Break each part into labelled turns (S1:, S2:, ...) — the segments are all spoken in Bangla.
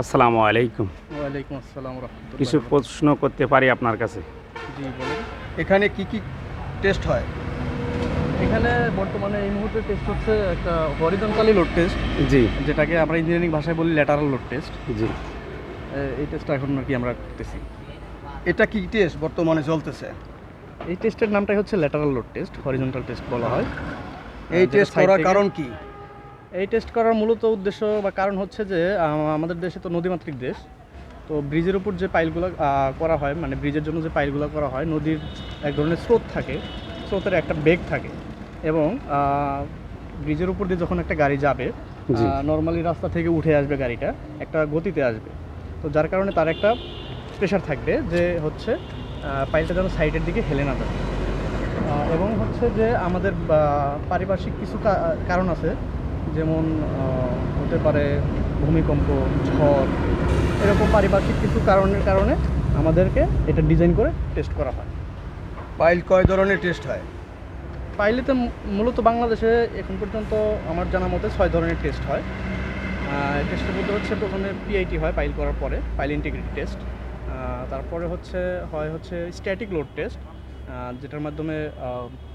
S1: আসসালামু আলাইকুম।
S2: ওয়ালাইকুম আসসালাম রহমতুল্লাহ
S1: কিছু প্রশ্ন করতে পারি আপনার কাছে?
S2: জি বলুন।
S3: এখানে কি কি টেস্ট হয়?
S2: এখানে বর্তমানে এই মুহূর্তে টেস্ট হচ্ছে একটা হরিজন্টালি লোড টেস্ট
S1: জি।
S2: যেটাকে আমরা ইঞ্জিনিয়ারিং ভাষায় বলি ল্যাটারাল লোড টেস্ট
S1: জি।
S2: এই টেস্টটা এখন আর কি আমরা করতেছি।
S3: এটা কি টেস্ট বর্তমানে চলতেছে?
S2: এই টেস্টের নামটাই হচ্ছে lateral load test horizontal test বলা হয়।
S3: এই টেস্ট করার কারণ কি?
S2: এই টেস্ট করার মূলত উদ্দেশ্য বা কারণ হচ্ছে যে আমাদের দেশে তো নদীমাতৃক দেশ। তো ব্রিজের উপর যে পাইলগুলো করা হয় মানে ব্রিজের জন্য যে পাইলগুলো করা হয় নদীর এক ধরনের স্রোত থাকে স্রোতের একটা বেগ থাকে এবং ব্রিজের উপর দিয়ে যখন একটা গাড়ি যাবে নর্মালি রাস্তা থেকে উঠে আসবে গাড়িটা একটা গতিতে আসবে। তো যার কারণে তার একটা প্রেশার থাকবে যে হচ্ছে পাইলটা যেন সাইডের দিকে হেলে না যায়। এবং হচ্ছে যে আমাদের পারিপার্শ্বিক কিছু কারণ আছে যেমন হতে পারে ভূমিকম্প ঝড় এরকম পারিপার্শ্বিক কিছু কারণের কারণে আমাদেরকে এটা ডিজাইন করে টেস্ট করা হয়।
S3: পাইল কয় ধরনের টেস্ট হয়?
S2: পাইলেতে মূলত বাংলাদেশে এখন পর্যন্ত আমার জানা মতে ছয় ধরনের টেস্ট হয়। টেস্টের মধ্যে হচ্ছে প্রথমে পিআইটি হয় পাইল করার পরে পাইল ইন্টিগ্রিটি টেস্ট তারপরে হচ্ছে হয় হচ্ছে স্ট্যাটিক লোড টেস্ট যেটার মাধ্যমে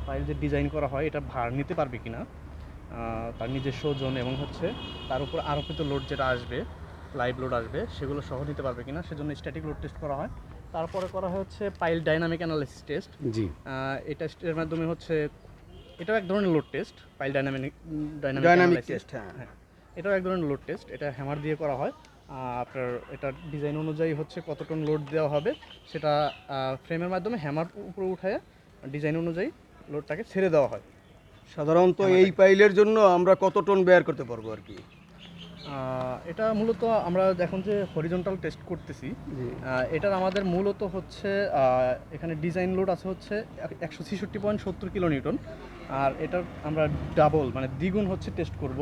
S2: পাইল যে ডিজাইন করা হয় এটা ভার নিতে পারবে কিনা। আহ, তার নিজস্ব ওজন এবং হচ্ছে তার উপর আরোপিত লোড যেটা আসবে লাইভ লোড আসবে সেগুলো সহ নিতে পারবে কিনা সেজন্য স্ট্যাটিক লোড টেস্ট করা হয়। তারপরে করা হয় হচ্ছে পাইল ডাইনামিক অ্যানালিসিস টেস্ট
S1: জি।
S2: এই টেস্টের মাধ্যমে হচ্ছে এটাও এক ধরনের load test pile dynamic
S3: dynamic test হ্যাঁ।
S2: হ্যাঁ। এটাও এক ধরনের লোড টেস্ট এটা হ্যামার দিয়ে করা হয়। আপনার এটা ডিজাইন অনুযায়ী হচ্ছে কত টন লোড দেওয়া হবে সেটা ফ্রেমের মাধ্যমে হ্যামার উপরে উঠায় ডিজাইন অনুযায়ী লোডটাকে ছেড়ে দেওয়া হয়।
S3: সাধারণত এই পাইলের জন্য আমরা কত টন ব্যয় করতে পারব আর কি?
S2: এটা মূলত আমরা এখন যে হরিজন্টাল টেস্ট করতেছি এটার আমাদের মূলত হচ্ছে এখানে ডিজাইন লোড আছে হচ্ছে একশো ছেষট্টি পয়েন্ট সত্তর কিলো নিউটন আর এটার আমরা ডাবল মানে দ্বিগুণ হচ্ছে টেস্ট করব।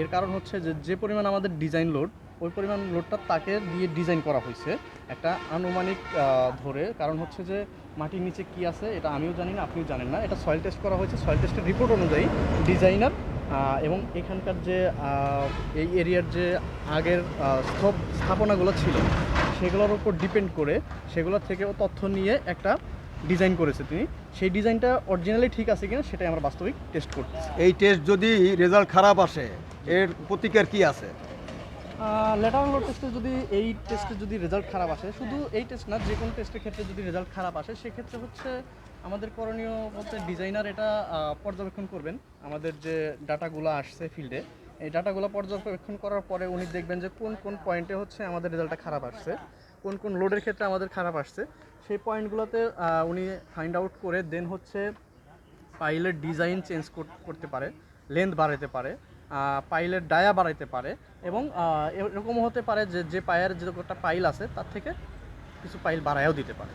S2: এর কারণ হচ্ছে যে যে পরিমাণ আমাদের ডিজাইন লোড ওই পরিমাণ লোডটা তাকে দিয়ে ডিজাইন করা হয়েছে একটা আনুমানিক ধরে। কারণ হচ্ছে যে মাটির নিচে কি আছে, এটা আমিও জানি না, আপনিও জানেন না। এটা সয়েল টেস্ট করা হয়েছে সয়েল টেস্টের রিপোর্ট অনুযায়ী ডিজাইনার এবং এখানকার যে এই এরিয়ার যে আগের স্তব স্থাপনাগুলো ছিল, সেগুলোর উপর ডিপেন্ড করে সেগুলোর থেকেও তথ্য নিয়ে একটা ডিজাইন করেছে তিনি। সেই ডিজাইনটা অরিজিনালি ঠিক আছে কিনা, সেটাই আমরা বাস্তবিক টেস্ট করতেছি।
S3: এই টেস্ট যদি রেজাল্ট খারাপ আসে, এর প্রতিকার কি আছে?
S2: লেটার লোড টেস্টে যদি এই টেস্টে যদি রেজাল্ট খারাপ আসে, শুধু এই টেস্ট না যে কোনো টেস্টের ক্ষেত্রে যদি রেজাল্ট খারাপ আসে, সেক্ষেত্রে হচ্ছে আমাদের করণীয় বলতে ডিজাইনার এটা পর্যবেক্ষণ করবেন। আমাদের যে ডাটাগুলো আসছে ফিল্ডে এই ডাটাগুলো পর্যবেক্ষণ করার পরে উনি দেখবেন যে কোন কোন পয়েন্টে হচ্ছে আমাদের রেজাল্টটা খারাপ আসছে, কোন কোন লোডের ক্ষেত্রে আমাদের খারাপ আসছে। সেই পয়েন্টগুলোতে উনি ফাইন্ড আউট করে দেন হচ্ছে পাইলের ডিজাইন চেঞ্জ করতে পারে লেন্থ বাড়াতে পারে। পাইলের ডায়া বাড়াইতে পারে এবং এরকমও হতে পারে যে যে পায়ের যে একটা পাইল আছে তার থেকে কিছু পাইল বাড়ায়ও দিতে পারে।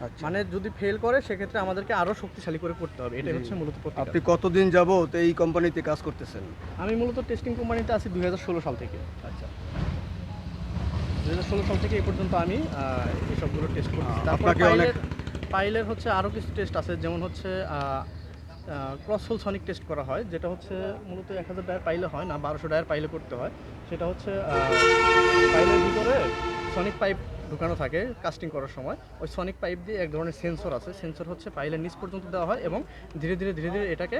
S3: আচ্ছা।
S2: মানে যদি ফেল করে সেক্ষেত্রে আমাদেরকে আরও শক্তিশালী করে করতে হবে। এটাই হচ্ছে মূলত
S3: আপনি কতদিন যাবত এই কোম্পানিতে কাজ করতেছেন?
S2: আমি মূলত টেস্টিং কোম্পানিতে আছি দুই হাজার ষোলো সাল থেকে।
S3: আচ্ছা।
S2: দুই হাজার ষোলো সাল থেকে এই পর্যন্ত আমি আহ, এই সবগুলো টেস্ট করছি তারপর পাইলের হচ্ছে আরও কিছু টেস্ট আছে যেমন হচ্ছে ক্রস সনিক টেস্ট করা হয় যেটা হচ্ছে মূলত এক হাজার ডায়ার পাইলে হয় না বারোশো ডায়ার পাইলে করতে হয়। সেটা হচ্ছে পাইলের ভিতরে সনিক পাইপ ঢুকানো থাকে কাস্টিং করার সময়। ওই সনিক পাইপ দিয়ে এক ধরনের সেন্সর আছে। সেন্সর হচ্ছে পাইলের নিচ পর্যন্ত দেওয়া হয় এবং ধীরে ধীরে ধীরে ধীরে এটাকে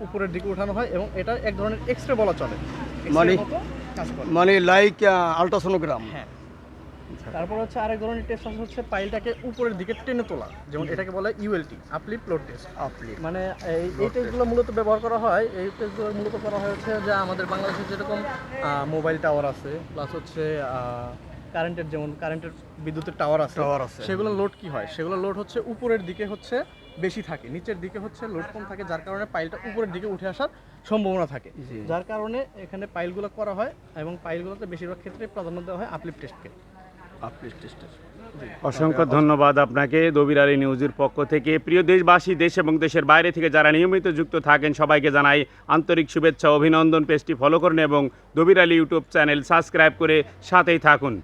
S2: উপরের দিকে উঠানো হয় এবং এটা এক ধরনের এক্স রে বলা চলে।
S3: মানে- মানে লাইক আলট্রাসোনোগ্রাম
S2: হ্যাঁ। তারপর হচ্ছে আরেক ধরনের টেস্ট আছে হচ্ছে পাইলটাকে উপরের দিকে টেনে তোলা যেমন এটাকে বলে ইউএলটি আপলিপ লোড টেস্ট
S3: আপনি
S2: মানে এই এই টেস্টগুলো মূলত ব্যবহার করা হয় এই টেস্টগুলো মূলত করা হয় হচ্ছে যে আমাদের বাংলাদেশে যেরকম মোবাইল টাওয়ার আছে প্লাস হচ্ছে কারেন্টের যেমন কারেন্টের বিদ্যুতের টাওয়ার আছে
S3: টাওয়ার আছে।
S2: সেগুলো লোড কি হয়? সেগুলো লোড হচ্ছে উপরের দিকে হচ্ছে বেশি থাকে নিচের দিকে হচ্ছে লোড কম থাকে যার কারণে পাইলটা উপরের দিকে উঠে আসার সম্ভাবনা থাকে। যার কারণে এখানে পাইলগুলো করা হয় এবং পাইলগুলোতে বেশিরভাগ ক্ষেত্রে প্রাধান্য দেওয়া হয় আপলিপ টেস্টকে
S1: অসংখ্য ধন্যবাদ আপনাকে, দবির আলী নিউজের পক্ষ থেকে। প্রিয় দেশবাসী, দেশ এবং দেশের বাইরে থেকে যারা নিয়মিত যুক্ত থাকেন, সবাইকে জানাই আন্তরিক শুভেচ্ছা, অভিনন্দন। পেজটি ফলো করুন এবং Dabir Ali YouTube channel subscribe করে সাথেই থাকুন।